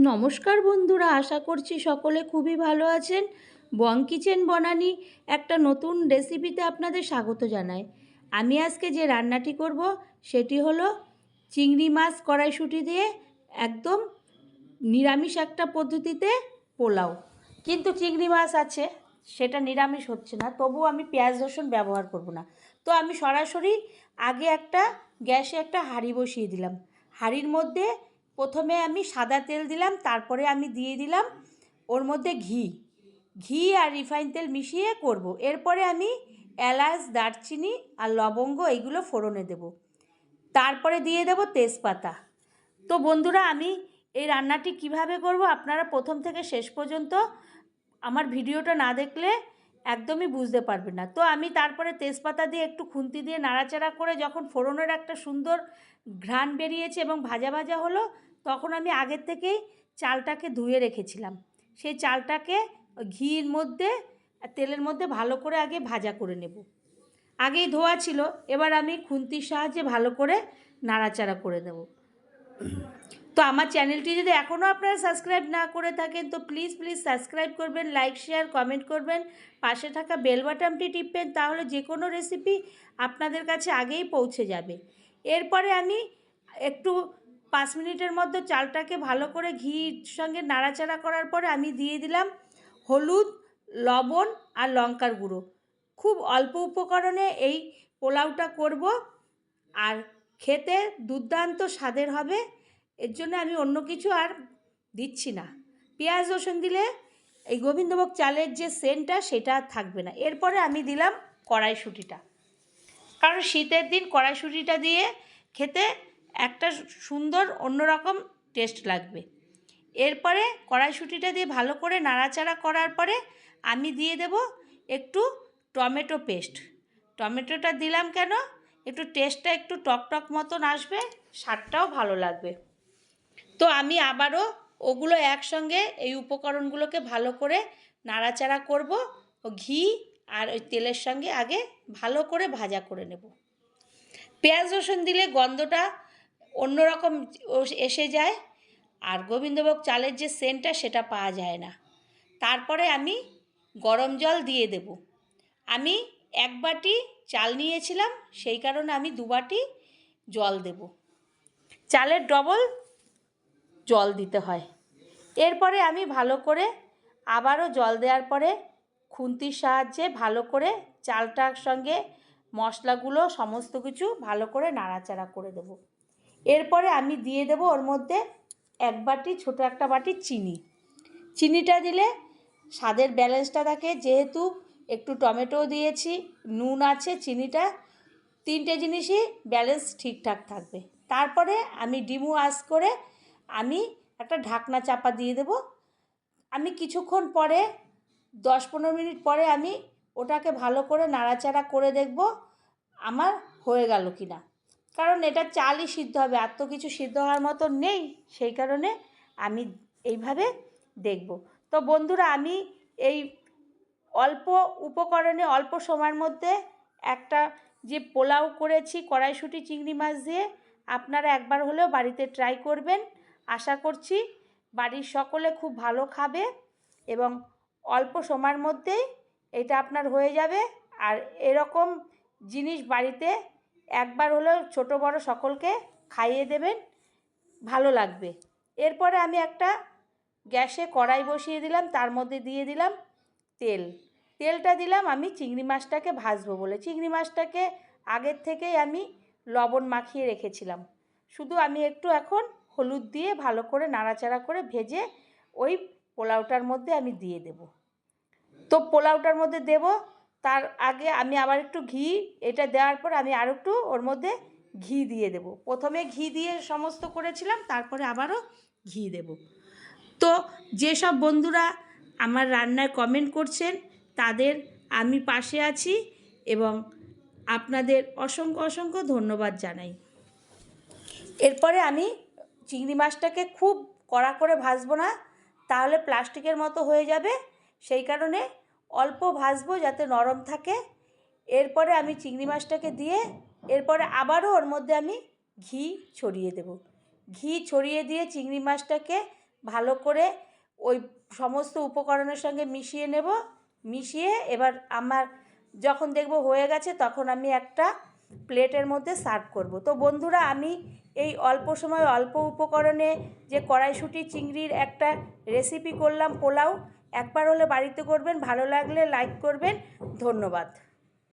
নমস্কার বন্ধুরা, আশা করছি সকলে খুবই ভালো আছেন। বং কিচেন বনানি একটা নতুন রেসিপিতে আপনাদের স্বাগত জানাই। আমি আজকে যে রান্নাটি করব, সেটি হলো চিংড়ি মাছ কড়াইশুঁটি দিয়ে একদম নিরামিষ একটা পদ্ধতিতে পোলাও। কিন্তু চিংড়ি মাছ আছে, সেটা নিরামিষ হচ্ছে না, তবুও আমি পেঁয়াজ, রসুন ব্যবহার করব না। তো আমি সরাসরি আগে একটা গ্যাসে একটা হাঁড়ি বসিয়ে দিলাম। হাঁড়ির মধ্যে প্রথমে আমি সাদা তেল দিলাম, তারপরে আমি দিয়ে দিলাম ওর মধ্যে ঘি। ঘি আর রিফাইন তেল মিশিয়ে করব। এরপরে আমি এলাচ, দারচিনি আর লবঙ্গ এইগুলো ফোড়নে দেব। তারপরে দিয়ে দেব তেজপাতা। তো বন্ধুরা, আমি এই রান্নাটি কীভাবে করব আপনারা প্রথম থেকে শেষ পর্যন্ত আমার ভিডিওটা না দেখলে একদমই বুঝতে পারবেন না। তো আমি তারপরে তেজপাতা দিয়ে একটু খুন্তি দিয়ে নাড়াচাড়া করে যখন ফোড়নের একটা সুন্দর ঘ্রাণ বেরিয়েছে এবং ভাজা ভাজা হলো তখন আমি আগের থেকেই চালটাকে ধুয়ে রেখেছিলাম। সেই চালটাকে ঘির মধ্যে, তেলের মধ্যে ভালো করে আগে ভাজা করে নেব। আগেই ধোয়া ছিল, এবার আমি খুন্তির সাহায্যে ভালো করে নাড়াচাড়া করে দেব তো আমার চ্যানেলটি যদি এখনও আপনারা সাবস্ক্রাইব না করে থাকেন, তো প্লিজ প্লিজ সাবস্ক্রাইব করবেন, লাইক, শেয়ার, কমেন্ট করবেন, পাশে থাকা বেল বাটনটি টিপবেন, তাহলে যে কোনো রেসিপি আপনাদের কাছে আগেই পৌঁছে যাবে। এরপরে আমি একটু পাঁচ মিনিটের মধ্যে চালটাকে ভালো করে ঘির সঙ্গে নাড়াচাড়া করার পরে আমি দিয়ে দিলাম হলুদ, লবণ আর লঙ্কার গুঁড়ো। খুব অল্প উপকরণে এই পোলাওটা করব। আর খেতে দুর্দান্ত স্বাদের হবে। এর জন্য আমি অন্য কিছু আর দিচ্ছি না। পেঁয়াজ রসুন দিলে এই গোবিন্দভোগ চালের যে সেন্টটা সেটা থাকবে না। এরপরে আমি দিলাম কড়াইশুঁটিটা। কারণ শীতের দিন কড়াইশুঁটিটা দিয়ে খেতে একটা সুন্দর অন্যরকম টেস্ট লাগবে। এরপরে কড়াইশুঁটিটা দিয়ে ভালো করে নাড়াচাড়া করার পরে আমি দিয়ে দেব একটু টমেটো পেস্ট। টমেটোটা দিলাম কেন? একটু টেস্টটা একটু টক টক মতন আসবে, স্বাদটাও ভালো লাগবে। তো আমি আবারও ওগুলো একসঙ্গে এই উপকরণগুলোকে ভালো করে নাড়াচাড়া করব ও ঘি আর ওই তেলের সঙ্গে আগে ভালো করে ভাজা করে নেব। পেঁয়াজ রসুন দিলে গন্ধটা অন্যরকম এসে যায়। আর গোবিন্দভোগ চালের যে সেন্টটা সেটা পাওয়া যায় না। তারপরে আমি গরম জল দিয়ে দেব। আমি এক বাটি চাল নিয়েছিলাম, সেই কারণে আমি দু বাটি জল দেব। চালের ডবল জল দিতে হয়। এরপরে আমি ভালো করে আবারও জল দেওয়ার পরে খুন্তির সাহায্যে ভালো করে চালটার সঙ্গে মশলাগুলো সমস্ত কিছু ভালো করে নাড়াচাড়া করে দেবো। এরপরে আমি দিয়ে দেব ওর মধ্যে এক বাটি, ছোটো একটা বাটি চিনি। চিনিটা দিলে স্বাদের ব্যালেন্সটা থাকে। যেহেতু একটু টমেটো দিয়েছি, নুন আছে, চিনিটা, তিনটে জিনিসই ব্যালেন্স ঠিকঠাক থাকবে। তারপরে আমি ডিমু আস করে আমি একটা ঢাকনা চাপা দিয়ে দেব। আমি কিছুক্ষণ পরে, দশ পনেরো মিনিট পরে আমি ওটাকে ভালো করে নাড়াচাড়া করে দেখব আমার হয়ে গেল কি না কারণ এটা চালই সিদ্ধ হবে। আর তো কিছু সিদ্ধ হওয়ার মতো নেই, সেই কারণে আমি এইভাবে দেখব। তো বন্ধুরা, আমি এই অল্প উপকরণে, অল্প সময়ের মধ্যে একটা যে পোলাও করেছি, কড়াইশুঁটি চিংড়ি মাছ দিয়ে, আপনারা একবার হলেও বাড়িতে ট্রাই করবেন। আশা করছি বাড়ির সকলে খুব ভালো খাবে এবং অল্প সময়ের মধ্যেই এটা আপনার হয়ে যাবে। আর এরকম জিনিস বাড়িতে একবার হলেও ছোট বড় সকলকে খাইয়ে দেবেন, ভালো লাগবে। এরপরে আমি একটা গ্যাসে কড়াই বসিয়ে দিলাম, তার মধ্যে দিয়ে দিলাম তেল। তেলটা দিলাম আমি চিংড়ি মাছটাকে ভাজবো বলে। চিংড়ি মাছটাকে আগের থেকেই আমি লবণ মাখিয়ে রেখেছিলাম। শুধু আমি একটু এখন হলুদ দিয়ে ভালো করে নাড়াচাড়া করে ভেজে ওই পোলাওটার মধ্যে আমি দিয়ে দেব। তো পোলাওটার মধ্যে দেব তার আগে আমি আবার একটু ঘি, এটা দেওয়ার পর আমি আর একটু ওর মধ্যে ঘি দিয়ে দেব। প্রথমে ঘি দিয়ে সমস্ত করেছিলাম, তারপরে আবারও ঘি দেব। তো যেসব বন্ধুরা আমার রান্নায় কমেন্ট করছেন, তাদের আমি পাশে আছি এবং আপনাদের অসংখ্য অসংখ্য ধন্যবাদ জানাই। এরপরে আমি চিংড়ি মাছটাকে খুব কড়া করে ভাজবো না, তাহলে প্লাস্টিকের মতো হয়ে যাবে, সেই কারণে অল্প ভাজবো যাতে নরম থাকে। এরপরে আমি চিংড়ি মাছটাকে দিয়ে এরপরে আবারও ওর মধ্যে আমি ঘি ছড়িয়ে দেব। ঘি ছড়িয়ে দিয়ে চিংড়ি মাছটাকে ভালো করে ওই সমস্ত উপকরণের সঙ্গে মিশিয়ে নেব। মিশিয়ে এবার আমার যখন দেখব হয়ে গেছে তখন আমি একটা প্লেটের মধ্যে সার্ভ করব। তো বন্ধুরা, আমি এই অল্প সময় অল্প উপকরণে যে কড়াইশুঁটি, চিংড়ির একটা রেসিপি করলাম পোলাও একবার হলে বাড়িতে করবেন ভালো লাগলে লাইক করবেন ধন্যবাদ।